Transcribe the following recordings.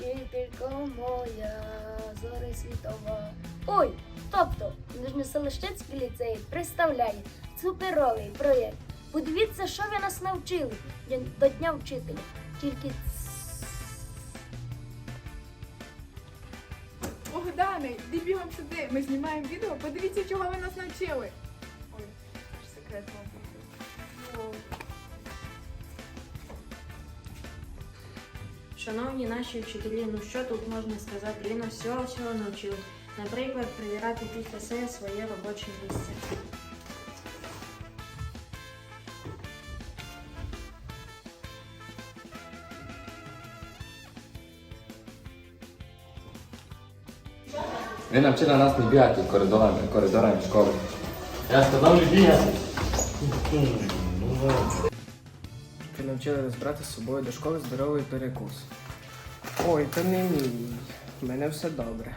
вчителько моя, зоря світова. Ой, тобто, Нижньоселищецький ліцей представляє суперовий проєкт. Подивіться, що ви нас навчили до Дня вчителя. Тільки Богдане, йди бігом сюди. Ми знімаємо відео. Подивіться, чого ви нас навчили. Ой, аж секрет вам Шановні наші вчителі, ну що тут можна сказати? Нас всього всього навчили. Наприклад, прибирати після себе своє робоче місце. Ви навчили нас не бігати коридорами, коридорами школи. Я сказав не бігати. Навчили нас брати з собою до школи здоровий перекус. Ой, то не мій. В мене все добре.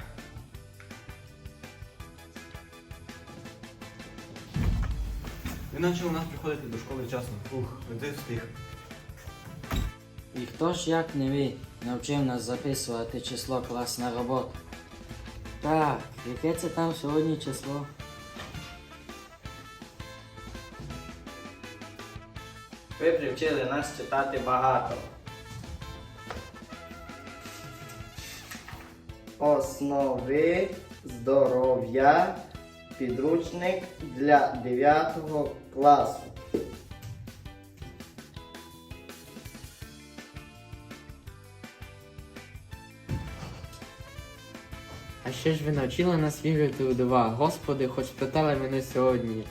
Ви навчили нас приходити до школи вчасно. Ух, ти встиг. І хто ж як не ви навчив нас записувати число класна робота? Так, яке це там сьогодні число? Ви привчили нас читати багато. Основи здоров'я. Підручник для 9 класу. А ще ж ви навчили нас вірити у дива. Господи, хоч питали мене сьогодні,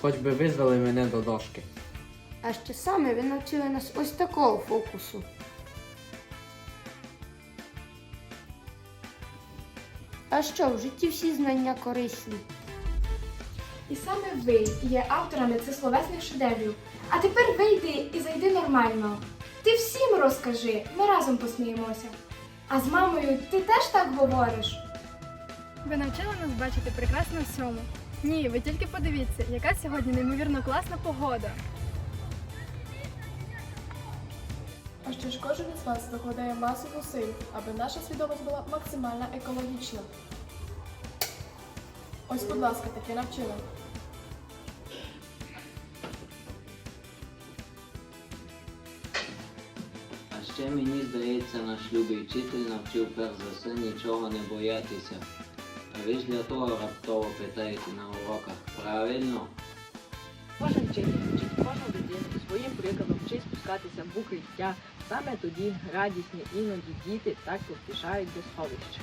хоч би визвали мене до дошки. А ще саме ви навчили нас ось такого фокусу. А що, в житті всі знання корисні? І саме ви є авторами цих словесних шедеврів. А тепер вийди і зайди нормально. Ти всім розкажи, ми разом посміємося. А з мамою ти теж так говориш? Ви навчили нас бачити прекрасно всьому. Ні, ви тільки подивіться, яка сьогодні неймовірно класна погода. А ще ж кожен із вас докладає масу зусиль, аби наша свідомість була максимально екологічна. Ось, будь ласка, таке навчила. А ще мені здається, наш любий вчитель навчив перш за все нічого не боятися. А ви ж для того раптово питаєте на уроках, правильно? Кожен вчитель вчить кожну дитину своїм прикладом вчить спускатися в укриття. Саме тоді радісні іноді діти так поспішають до сховища.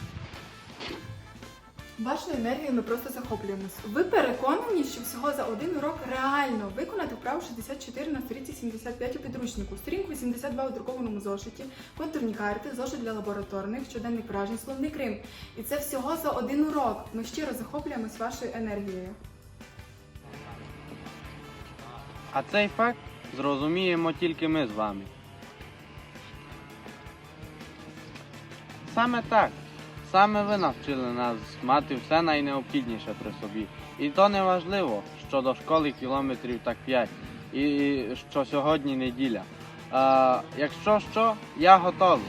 Вашою енергією ми просто захоплюємось. Ви переконані, що всього за один урок реально виконати вправу 64 на сторінці 75 у підручнику, сторінку 82 у друкованому зошиті, контурні карти, зошит для лабораторних, щоденник вражень, словник Рим. І це всього за один урок. Ми щиро захоплюємось вашою енергією. А цей факт зрозуміємо тільки ми з вами. Саме так. Саме ви навчили нас мати все найнеобхідніше при собі. І то не важливо, що до школи кілометрів так 5, і що сьогодні неділя. А, якщо що, я готовий.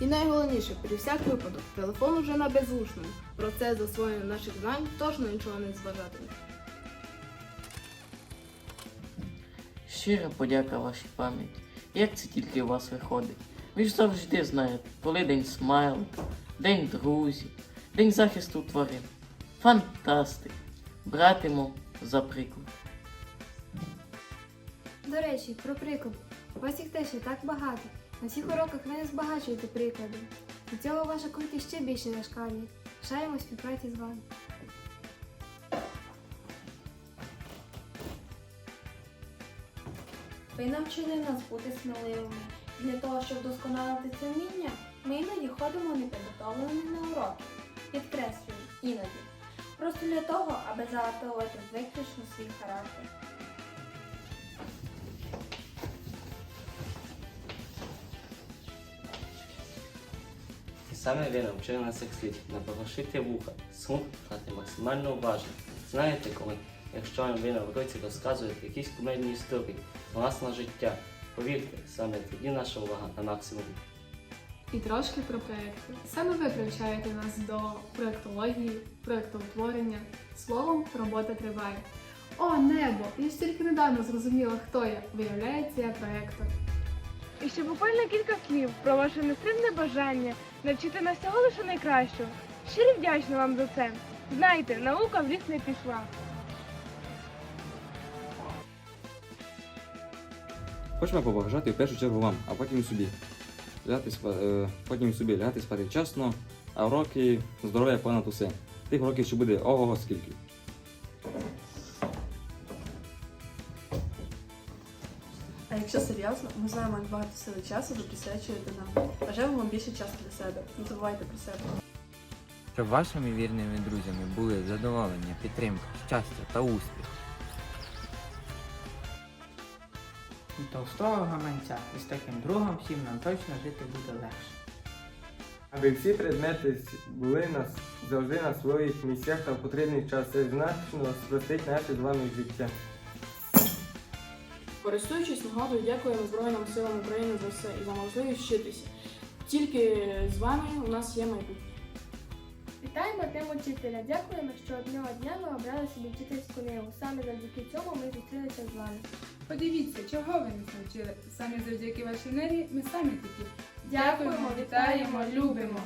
І найголовніше, при всяк випадок, телефон уже на беззвучному. Процес засвоєння наших знань точно нічого не зважатиме. Щира подяка вашій пам'яті. Як це тільки у вас виходить? Ви ж завжди знаєте, коли день смайлу, день друзів, день захисту тварин. Фантастик! Братиму за приклад. До речі, про приклад. У вас їх теж є так багато. На всіх уроках ви не збагачуєте приклади. Від цього ваша крутість ще більше зашкалює. Шаємо співпраці з вами. Ви навчили нас бути сміливими. Для того, щоб вдосконалити це вміння, ми іноді ходимо непідготовленими на уроки. Підкреслюю, іноді. Просто для того, аби загартовувати виключно свій характер. Саме ви навчили нас як слід напорошити вуха, слухати максимально уважно. Знаєте, коли, якщо ви на уроці розказуєте якісь кумедні історії, власне життя, Повірте, саме тоді наша увага на максимумі. І трошки про проекти. Саме ви привчаєте нас до проектології, проектоутворення. Словом, робота триває. О, небо! Я ж тільки недавно зрозуміла, хто я. Виявляється, я проектор. І ще буквально кілька слів про ваше нестримне бажання навчити нас всього лише найкращого. Щиро вдячна вам за це. Знайте, наука в ліс не пішла. Хочемо побажати в першу чергу вам, а потім собі. Лягати спа- е, потім собі лягати спати вчасно, а уроки здоров'я понад усе. Тих уроків ще буде ого скільки. А якщо серйозно, ми знаємо, як багато сили часу ви присвячуєте нам. Бажаємо вам більше часу для себе. Не забувайте про себе. Щоб вашими вірними друзями були задоволення, підтримка, щастя та успіх. Товстого гаманця. І з таким другом всім нам точно жити буде легше. Аби всі предмети були нас завжди на своїх місцях та в потрібний час. Це значно спростить наше з вами життя. Користуючись нагодою, дякуємо Збройним силам України за все і за можливість вчитися. Тільки з вами у нас є майбутнє. Вітаємо тему вчителя. Дякуємо, що одного дня ми обрали собі вчительську ниву. Саме завдяки цьому ми зустрілися з вами. Подивіться, чого ви нас навчили. Саме завдяки вашій енергії ми самі такі. Дякуємо, вітаємо, любимо.